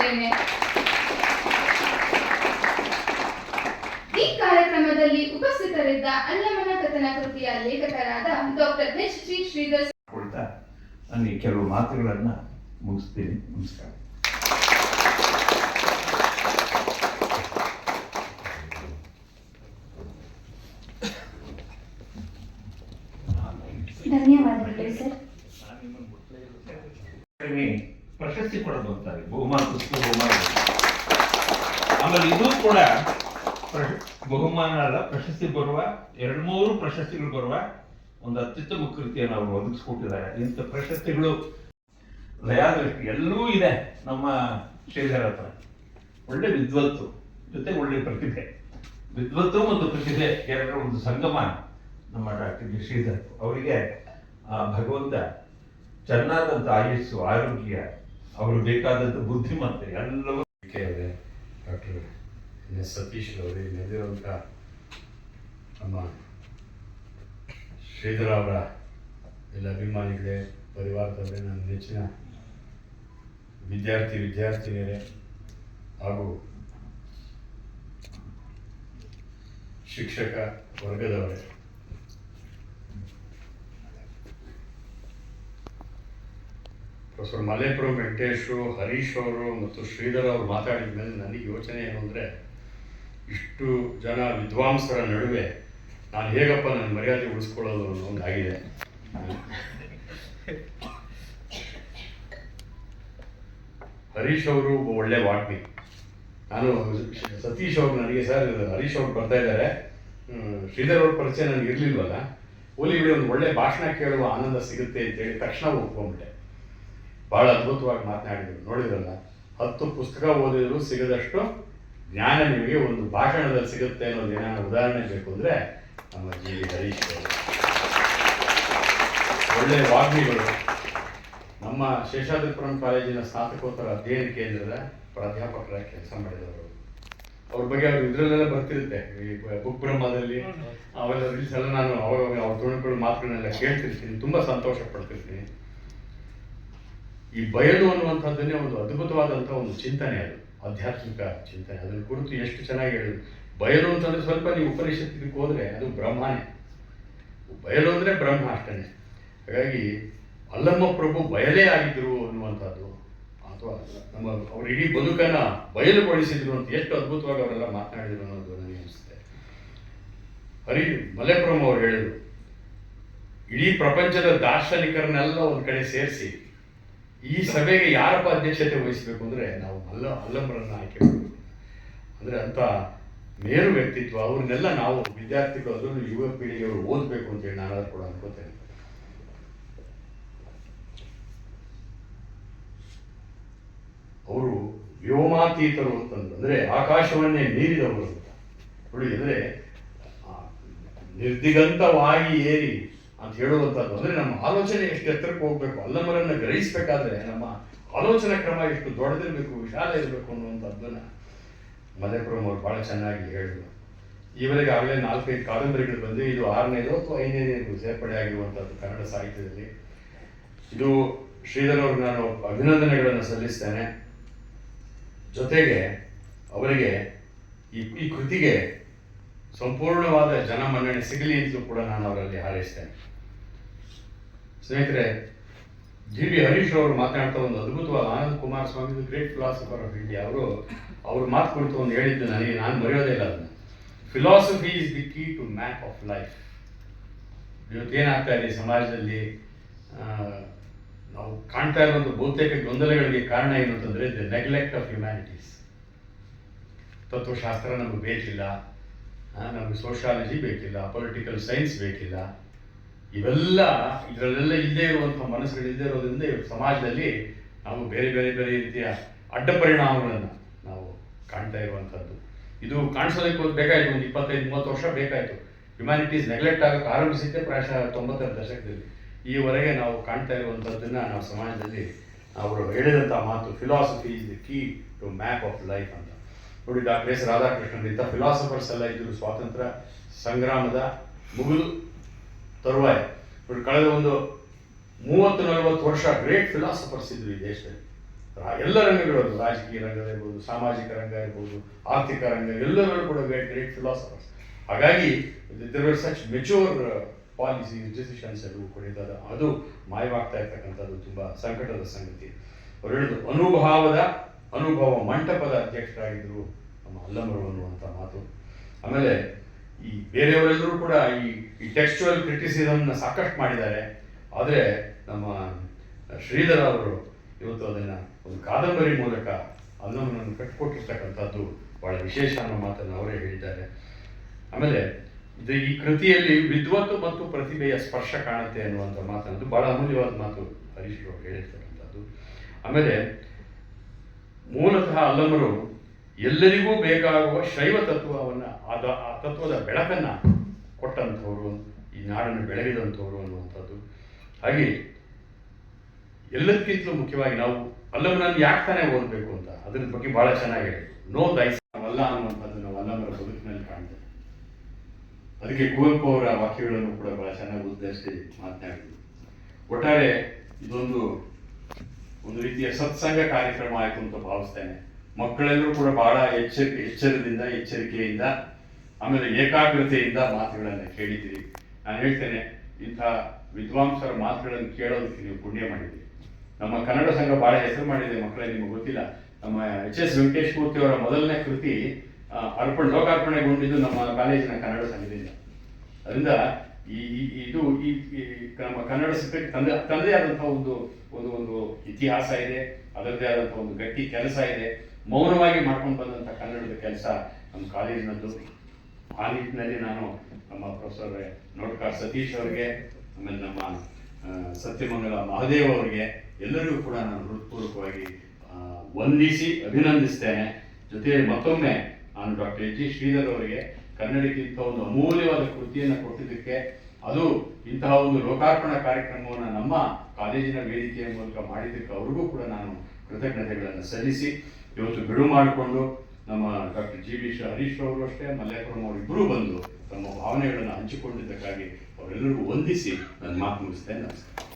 ಬಯಸುತ್ತೇನೆ ಈ ಕಾರ್ಯಕ್ರಮದಲ್ಲಿ ಉಪಸ್ಥಿತರಿದ್ದ ಅಲ್ಲಮನ ಕಥನ ಕೃತಿಯ ಲೇಖಕರಾದ ಡಾಕ್ಟರ್ ಎಚ್ ಜಿ ಶ್ರೀಧರ್ ನನಗೆ ಕೆಲವು ಮಾತುಗಳನ್ನು ಮುಗಿಸ್ತೀನಿ. ನಮಸ್ಕಾರ. ಪ್ರಶಸ್ತಿ ಕೊಡೋದು ಅಂತಾರೆ ಬಹುಮಾನ ಪುಸ್ತಕ ಬಹುಮಾನ. ಆಮೇಲೆ ಇದು ಕೂಡ ಬಹುಮಾನ ಅಲ್ಲ ಪ್ರಶಸ್ತಿ ಬರುವ, ಎರಡು ಮೂರು ಪ್ರಶಸ್ತಿಗಳು ಬರುವ ಒಂದು ಅತ್ಯುತ್ತಮ ಕೃತಿಯನ್ನು ಅವರು ಒದಗಿಸ್ಕೊಟ್ಟಿದ್ದಾರೆ. ಇಂಥ ಪ್ರಶಸ್ತಿಗಳು ದಯಾದೃಷ್ಟಿ ಎಲ್ಲವೂ ಇದೆ ನಮ್ಮ ಶ್ರೀಧರ ಹತ್ರ. ಒಳ್ಳೆ ವಿದ್ವತ್ತು ಜೊತೆ ಒಳ್ಳೆ ಪ್ರತಿಭೆ. ವಿದ್ವತ್ತು ಮತ್ತು ಪ್ರತಿಭೆ ಎರಡರ ಒಂದು ಸಂಗಮ ನಮ್ಮ ಡಾಕ್ಟರ್ ಜಿ ಶ್ರೀಧರ್. ಅವರಿಗೆ ಭಗವಂತ ಚೆನ್ನಾದಂಥ ಆಯುಸ್ಸು, ಆರೋಗ್ಯ ಅವರು ಬೇಕಾದಂಥ ಬುದ್ಧಿಮತ್ತೆ ಎಲ್ಲವೂ ಇದೆ ಡಾಕ್ಟರ್ ಎನ್ ಎಸ್ ಸತೀಶ್ ಅವರೇ ನೆಲೆದಿರುವಂಥ ನಮ್ಮ ಶ್ರೀಧರ ಅವರ ಎಲ್ಲ ಅಭಿಮಾನಿಗಳೇ ಪರಿವಾರದವರೇ ನನ್ನ ನೆಚ್ಚಿನ ವಿದ್ಯಾರ್ಥಿ, ವಿದ್ಯಾರ್ಥಿನಿಯರೇ, ಹಾಗೂ ಶಿಕ್ಷಕ ವರ್ಗದವರೇ. ಪ್ರೊಫೆಸರ್ ಮಲ್ಲೇಪುರಂ ವೆಂಕಟೇಶು ಹರೀಶ್ ಅವರು ಮತ್ತು ಶ್ರೀಧರ್ ಅವರು ಮಾತಾಡಿದ ಮೇಲೆ ನನಗೆ ಯೋಚನೆ ಏನು ಅಂದರೆ, ಇಷ್ಟು ಜನ ವಿದ್ವಾಂಸರ ನಡುವೆ ನಾನು ಹೇಗಪ್ಪ ನನ್ನ ಮರ್ಯಾದೆ ಉಳಿಸ್ಕೊಳ್ಳೋದು ಅನ್ನೋ ಒಂದು ಆಗಿದೆ. ಹರೀಶ್ ಅವರು ಒಳ್ಳೆ ವಾಟ್ಮಿ ನಾನು ಸತೀಶ್ ಅವರು ನನಗೆ ಸರ್, ಹರೀಶ್ ಅವರು ಬರ್ತಾ ಇದ್ದಾರೆ. ಶ್ರೀಧರ್ ಅವ್ರ ಪರಿಚಯ ನನಗೆ ಇರಲಿಲ್ವಲ್ಲ? ಬಿಡಿ, ಒಂದು ಒಳ್ಳೆ ಭಾಷಣ ಕೇಳುವ ಆನಂದ ಸಿಗುತ್ತೆ ಅಂತೇಳಿ ತಕ್ಷಣ ಒಪ್ಕೊಂಡ್ಬಿಟ್ಟೆ. ಬಹಳ ಅದ್ಭುತವಾಗಿ ಮಾತನಾಡಿದರು. ನೋಡಿದ್ರಲ್ಲ ಹತ್ತು ಪುಸ್ತಕ ಓದಿದ್ರು ಸಿಗದಷ್ಟು ಜ್ಞಾನ ನಿಮಗೆ ಒಂದು ಭಾಷಣದಲ್ಲಿ ಸಿಗುತ್ತೆ ಅನ್ನೋದು ಏನಾದ್ರು ಉದಾಹರಣೆ ಬೇಕು ಅಂದರೆ ನಮ್ಮ ಜಿ ವಿ ಹರೀಶ್ ಅವರು. ಒಳ್ಳೆಯ ವಾಗ್ಮಿಗಳು. ನಮ್ಮ ಶೇಷಾದ್ರಿಪುರಂ ಕಾಲೇಜಿನ ಸ್ನಾತಕೋತ್ತರ ಅಧ್ಯಯನ ಕೇಂದ್ರದ ಪ್ರಾಧ್ಯಾಪಕರ ಕೆಲಸ ಮಾಡಿದವರು. ಅವ್ರ ಬಗ್ಗೆ ಅವ್ರು ಇದರಲ್ಲೆಲ್ಲ ಬರ್ತಿರುತ್ತೆ. ಈ ಬುಕ್ ಬ್ರಹ್ಮದಲ್ಲಿ ಅವೆಲ್ಲ ರೀಲ್ಸ್ ಎಲ್ಲ ನಾನು ಅವಾಗ ಅವ್ರ ತುಣುಕುಗಳು ಮಾತುಗಳನ್ನೆಲ್ಲ ಕೇಳ್ತಿರ್ತೀನಿ. ತುಂಬ ಸಂತೋಷ ಪಡ್ತಿರ್ತೀನಿ. ಈ ಬಯಲು ಅನ್ನುವಂಥದ್ದನ್ನೇ ಒಂದು ಅದ್ಭುತವಾದಂಥ ಒಂದು ಚಿಂತನೆ ಅದು, ಆಧ್ಯಾತ್ಮಿಕ ಚಿಂತನೆ. ಅದನ್ನು ಕುರಿತು ಎಷ್ಟು ಚೆನ್ನಾಗಿ ಹೇಳಿದ್ರು. ಬಯಲು ಅಂತಂದರೆ ಸ್ವಲ್ಪ ನೀವು ಉಪನಿಷತ್ತಿಗೆ ಹೋದ್ರೆ ಅದು ಬ್ರಹ್ಮನೇ. ಬಯಲು ಅಂದರೆ ಬ್ರಹ್ಮ ಅಷ್ಟೇ ಹಾಗಾಗಿ ಅಲ್ಲಮ್ಮ ಪ್ರಭು ಬಯಲೇ ಆಗಿದ್ರು ಅನ್ನುವಂಥದ್ದು ಅಥವಾ ನಮ್ಮ ಅವ್ರ ಇಡೀ ಬದುಕನ್ನು ಬಯಲುಗೊಳಿಸಿದ್ರು ಅಂತ ಎಷ್ಟು ಅದ್ಭುತವಾಗಿ ಅವರೆಲ್ಲ ಮಾತನಾಡಿದ್ರು ಅನ್ನೋದು ನನಗೆ ಅನಿಸುತ್ತೆ. ಹರಿ ಮಲೆಪುರಂ ಅವರು ಹೇಳಿದರು, ಇಡೀ ಪ್ರಪಂಚದ ದಾರ್ಶನಿಕರನ್ನೆಲ್ಲ ಒಂದು ಕಡೆ ಸೇರಿಸಿ ಈ ಸಭೆಗೆ ಯಾರಪ್ಪ ಅಧ್ಯಕ್ಷತೆ ವಹಿಸಬೇಕು ಅಂದರೆ ನಾವು ಅಲ್ಲ ಮಲ್ಲಮ್ಮರನ್ನು ಆಯ್ಕೆ ಮಾಡಬೇಕು ಅಂದರೆ ಅಂಥ ಮೇರು ವ್ಯಕ್ತಿತ್ವ, ಅವ್ರನ್ನೆಲ್ಲ ನಾವು ವಿದ್ಯಾರ್ಥಿಗಳು ಅದರಲ್ಲೂ ಯುವ ಪೀಳಿಗೆಯವರು ಓದಬೇಕು ಅಂತೇಳಿ ನಾನಾದ್ರೂ ಕೂಡ ಅನ್ಕೋತೇನೆ ಅವರು ವ್ಯೋಮಾತೀತರು ಅಂತಂದ್ರು, ಅಂದರೆ ಆಕಾಶವನ್ನೇ ಮೀರಿದವರು ಅಂತ. ನೋಡಿ, ಅಂದರೆ ನಿರ್ದಿಗಂತವಾಗಿ ಏರಿ ಅಂತ ಹೇಳುವಂಥದ್ದು ಅಂದರೆ ನಮ್ಮ ಆಲೋಚನೆ ಎಷ್ಟು ಎತ್ತರಕ್ಕೆ ಹೋಗಬೇಕು, ಅಲ್ಲಮರನ್ನು ಗ್ರಹಿಸಬೇಕಾದ್ರೆ ನಮ್ಮ ಆಲೋಚನೆ ಕ್ರಮ ಎಷ್ಟು ದೊಡ್ಡದಿರಬೇಕು, ವಿಶಾಲ ಇರಬೇಕು ಅನ್ನುವಂಥದ್ದನ್ನ ಮಲೆಪುರಂ ಅವರು ಭಾಳ ಚೆನ್ನಾಗಿ ಹೇಳಿದರು. ಈವರೆಗೆ ಆಗಲೇ ನಾಲ್ಕೈದು ಕಾದಂಬರಿಗಳು ಬಂದು, ಇದು ಆರನೇದು ಅಥವಾ ಐದನೇದು ಸೇರ್ಪಡೆ ಆಗಿರುವಂಥದ್ದು ಕನ್ನಡ ಸಾಹಿತ್ಯದಲ್ಲಿ. ಇದು ಶ್ರೀಧರ್ ಅವರು ನಾನು ಅಭಿನಂದನೆಗಳನ್ನು ಸಲ್ಲಿಸ್ತೇನೆ. ಜೊತೆಗೆ ಅವರಿಗೆ ಈ ಈ ಕೃತಿಗೆ ಸಂಪೂರ್ಣವಾದ ಜನ ಮನ್ನಣೆ ಸಿಗಲಿ ಅಂತಲೂ ಕೂಡ ನಾನು ಅವರಲ್ಲಿ ಹಾರೈಸ್ತೇನೆ. ಸ್ನೇಹಿತರೆ ಜಿ ಬಿ ಹರೀಶ್ ಅವರು ಮಾತನಾಡ್ತಾ ಒಂದು ಅದ್ಭುತವಾದ Anand Kumar Swamy great philosopher of India ಅವರು, ಅವ್ರ ಮಾತು ಕುರಿತು ಒಂದು ಹೇಳಿದ್ದು ನನಗೆ ನಾನು ಮರೆಯೋದೇ ಇಲ್ಲ ಅದನ್ನು. Philosophy is the key to map of life ಇವತ್ತೇನಾಗ್ತಾ ಇದೆ ಸಮಾಜದಲ್ಲಿ ನಾವು ಕಾಣ್ತಾ ಇರುವಂಥ ಬಹುತೇಕ ಗೊಂದಲಗಳಿಗೆ ಕಾರಣ ಏನು ಅಂತಂದರೆ ದ ನೆಗ್ಲೆಕ್ಟ್ ಆಫ್ ಹ್ಯುಮ್ಯಾನಿಟೀಸ್ ತತ್ವಶಾಸ್ತ್ರ ನಮಗೆ ಬೇಕಿಲ್ಲ. ನಮಗೆ ಸೋಷಾಲಜಿ ಬೇಕಿಲ್ಲ ಪೊಲಿಟಿಕಲ್ ಸೈನ್ಸ್ ಬೇಕಿಲ್ಲ. ಇವೆಲ್ಲ, ಇದರಲ್ಲೆಲ್ಲ ಇಲ್ಲದೆ ಇರುವಂಥ ಮನಸ್ಸುಗಳು ಇಲ್ಲದೆ ಇರೋದ್ರಿಂದ ಸಮಾಜದಲ್ಲಿ ನಾವು ಬೇರೆ ಬೇರೆ ಬೇರೆ ರೀತಿಯ ಅಡ್ಡ ಪರಿಣಾಮಗಳನ್ನು ನಾವು ಕಾಣ್ತಾ ಇರುವಂಥದ್ದು ಇದು ಕಾಣಿಸೋದಕ್ಕೆ ಒಂದು ಬೇಕಾಯಿತು, ಒಂದು ಇಪ್ಪತ್ತೈದು, ಮೂವತ್ತು ವರ್ಷ ಬೇಕಾಯಿತು. ಹ್ಯುಮ್ಯಾನಿಟೀಸ್ ನೆಗ್ಲೆಕ್ಟ್ ಆಗೋಕ್ಕೆ ಆರಂಭಿಸಿದ್ದೆ ಪ್ರಾಯಶಃ ತೊಂಬತ್ತರ ದಶಕದಲ್ಲಿ. ಈವರೆಗೆ ನಾವು ಕಾಣ್ತಾ ಇರುವಂಥದ್ದನ್ನು ನಾವು ಸಮಾಜದಲ್ಲಿ ಅವರು ಹೇಳಿದಂಥ ಮಾತು philosophy is the key to map of life ಅಂತ. ನೋಡಿ ಡಾಕ್ಟರ್ ಎಸ್ ರಾಧಾಕೃಷ್ಣನ್, ಇಂಥ ಫಿಲಾಸಫರ್ಸ್ ಎಲ್ಲ ಇದ್ದರು, ಸ್ವಾತಂತ್ರ್ಯ ಸಂಗ್ರಾಮದ ಮುಗಿದು ತರುವಾಯ. ನೋಡಿ, ಕಳೆದ ಒಂದು ಮೂವತ್ತು, ನಲವತ್ತು ವರ್ಷ ಗ್ರೇಟ್ ಫಿಲಾಸಫರ್ಸ್ ಇದ್ರು ಈ ದೇಶದಲ್ಲಿ. ಎಲ್ಲ ರಂಗಗಳಲ್ಲೂ ರಾಜಕೀಯ ರಂಗ ಇರ್ಬೋದು ಸಾಮಾಜಿಕ ರಂಗ ಇರ್ಬೋದು ಆರ್ಥಿಕ ರಂಗ, ಎಲ್ಲರಲ್ಲೂ ಕೂಡ ಗ್ರೇಟ್ ಗ್ರೇಟ್ ಫಿಲಾಸಫರ್ಸ್ ಹಾಗಾಗಿ ಸಚ್ ಮೆಚೂರ್ ಪಾಲಿಸಿ ಡಿಸಿಷನ್ಸ್ ಎಲ್ಲವೂ ಕೂಡ ಅದು ಮಾಯವಾಗ್ತಾ ಇರ್ತಕ್ಕಂಥದ್ದು, ತುಂಬ ಸಂಕಟದ ಸಂಗತಿ. ಅವರು ಹೇಳಿದ್ರು, ಅನುಭಾವದ ಅನುಭವ ಮಂಟಪದ ಅಧ್ಯಕ್ಷರಾಗಿದ್ದರು ನಮ್ಮ ಅಲ್ಲಮರು ಅನ್ನುವಂಥ ಮಾತು. ಆಮೇಲೆ ಈ ಬೇರೆಯವರೆಲ್ಲರೂ ಕೂಡ ಈ ಈ ಟೆಕ್ಸ್ಚುವಲ್ ಕ್ರಿಟಿಸಿಸಮ್ನ ಸಾಕಷ್ಟು ಮಾಡಿದ್ದಾರೆ. ಆದರೆ ನಮ್ಮ ಶ್ರೀಧರ ಅವರು ಇವತ್ತು ಅದನ್ನು ಒಂದು ಕಾದಂಬರಿ ಮೂಲಕ ಅನ್ನವನ್ನು ಕಟ್ಟಿಕೊಟ್ಟಿರ್ತಕ್ಕಂಥದ್ದು ಬಹಳ ವಿಶೇಷ ಅನ್ನೋ ಮಾತನ್ನು ಅವರೇ ಹೇಳಿದ್ದಾರೆ. ಆಮೇಲೆ ಇದು ಈ ಕೃತಿಯಲ್ಲಿ ವಿದ್ವತ್ತು ಮತ್ತು ಪ್ರತಿಭೆಯ ಸ್ಪರ್ಶ ಕಾಣುತ್ತೆ ಅನ್ನುವಂಥ ಮಾತನ್ನು ಬಹಳ ಅಮೂಲ್ಯವಾದ ಮಾತು ಹರೀಶ್ ಅವರು ಹೇಳಿರ್ತಕ್ಕಂಥದ್ದು. ಆಮೇಲೆ ಅಲ್ಲಮರು ಎಲ್ಲರಿಗೂ ಬೇಕಾಗುವ ಶೈವ ತತ್ವವನ್ನು ಅದ ಆ ತತ್ವದ ಬೆಳಕನ್ನು ಕೊಟ್ಟಂಥವರು, ಈ ನಾಡನ್ನು ಬೆಳಗಿದಂಥವ್ರು ಅನ್ನುವಂಥದ್ದು. ಹಾಗೆ ಎಲ್ಲದಕ್ಕಿಂತಲೂ ಮುಖ್ಯವಾಗಿ ನಾವು ಅಲ್ಲಮರನ್ನು ಯಾಕೆ ತಾನೇ ಓದಬೇಕು ಅಂತ, ಅದ್ರ ಬಗ್ಗೆ ಬಹಳ ಚೆನ್ನಾಗಿ ನೋ ದೈಸ ಅಲ್ಲ ಅನ್ನುವಂಥದ್ದು ನಾವು ಅಲ್ಲಮರ ಬದುಕಿನಲ್ಲಿ ಕಾಣ್ತೇವೆ. ಅದಕ್ಕೆ ಕುವೆಂಪು ಅವರ ವಾಕ್ಯಗಳನ್ನು ಕೂಡ ಬಹಳ ಚೆನ್ನಾಗಿ ಉದ್ದೇಶಿಸಿ ಮಾತನಾಡಿದ್ರು. ಒಟ್ಟಾರೆ ಇದೊಂದು ಒಂದು ರೀತಿಯ ಸತ್ಸಂಗ ಕಾರ್ಯಕ್ರಮ ಆಯಿತು ಅಂತ ಭಾವಿಸ್ತೇನೆ. ಮಕ್ಕಳೆಲ್ಲರೂ ಕೂಡ ಬಹಳ ಎಚ್ಚರಿಕೆ ಎಚ್ಚರದಿಂದ, ಎಚ್ಚರಿಕೆಯಿಂದ, ಆಮೇಲೆ ಏಕಾಗ್ರತೆಯಿಂದ ಮಾತುಗಳನ್ನು ಕೇಳಿದ್ದೀರಿ. ನಾನು ಹೇಳ್ತೇನೆ, ಇಂಥ ವಿದ್ವಾಂಸರ ಮಾತುಗಳನ್ನು ಕೇಳೋದಕ್ಕೆ ನೀವು ಪುಣ್ಯ ಮಾಡಿದ್ದೀರಿ. ನಮ್ಮ ಕನ್ನಡ ಸಂಘ ಬಹಳ ಹೆಸರು ಮಾಡಿದೆ, ಮಕ್ಕಳೇ, ನಿಮಗೆ ಗೊತ್ತಿಲ್ಲ. ನಮ್ಮ ಎಚ್ ಎಸ್ ವೆಂಕಟೇಶ್ ಮೂರ್ತಿ ಅವರ ಮೊದಲನೇ ಕೃತಿ ಅರ್ಪಣೆ, ಲೋಕಾರ್ಪಣೆಗೊಂಡಿದ್ದು ನಮ್ಮ ಕಾಲೇಜಿನ ಕನ್ನಡ ಸಂಘದಿಂದ. ಅದರಿಂದ ಈ ಇದು ಈ ನಮ್ಮ ಕನ್ನಡ ಸಂಘಕ್ಕೆ ತಂದೆ ತಂದೆ ಆದಂತಹ ಒಂದು ಒಂದು ಒಂದು ಇತಿಹಾಸ ಇದೆ ಅದರದೇ ಆದಂತಹ ಒಂದು ಗಟ್ಟಿ ಕೆಲಸ ಇದೆ. ಮೌನವಾಗಿ ಮಾಡ್ಕೊಂಡು ಬಂದಂಥ ಕನ್ನಡದ ಕೆಲಸ ನಮ್ಮ ಕಾಲೇಜಿನದ್ದು. ಆ ನಿಟ್ಟಿನಲ್ಲಿ ನಾನು ನಮ್ಮ ಪ್ರೊಫೆಸರ್ ನೋಡ್ಕಾರ್ ಸತೀಶ್ ಅವರಿಗೆ, ಆಮೇಲೆ ನಮ್ಮ ಸತ್ಯಮಂಗಲ ಮಹದೇವ್ ಅವರಿಗೆ, ಎಲ್ಲರಿಗೂ ಕೂಡ ನಾನು ಹೃತ್ಪೂರ್ವಕವಾಗಿ ವಂದಿಸಿ, ಅಭಿನಂದಿಸ್ತೇನೆ. ಜೊತೆಯಲ್ಲಿ ಮತ್ತೊಮ್ಮೆ ನಾನು ಡಾಕ್ಟರ್ ಎಚ್ ಜಿ ಶ್ರೀಧರ್ ಅವರಿಗೆ ಕನ್ನಡಕ್ಕಿಂತ ಒಂದು ಅಮೂಲ್ಯವಾದ ಕೃತಿಯನ್ನು ಕೊಟ್ಟಿದ್ದಕ್ಕೆ, ಅದು ಇಂತಹ ಒಂದು ಲೋಕಾರ್ಪಣಾ ಕಾರ್ಯಕ್ರಮವನ್ನು ನಮ್ಮ ಕಾಲೇಜಿನ ವೇದಿಕೆಯ ಮೂಲಕ ಮಾಡಿದ್ದಕ್ಕೆ ಅವ್ರಿಗೂ ಕೂಡ ನಾನು ಕೃತಜ್ಞತೆಗಳನ್ನು ಸಲ್ಲಿಸಿ, ಇವತ್ತು ಬಿಡು ಮಾಡಿಕೊಂಡು ನಮ್ಮ ಡಾಕ್ಟರ್ ಜಿ ವಿ ಹರೀಶ್ ಅವರು ಅಷ್ಟೇ, ಮಲ್ಲೇಪುರಂ ಅವರಿಬ್ಬರೂ ಬಂದು ತಮ್ಮ ಭಾವನೆಗಳನ್ನು ಹಂಚಿಕೊಂಡಿದ್ದಕ್ಕಾಗಿ ಅವರೆಲ್ಲರಿಗೂ ವಂದಿಸಿ ನನ್ನ ಮಾತು ಮುಗಿಸ್ತೇನೆ. ನಮಸ್ಕಾರ.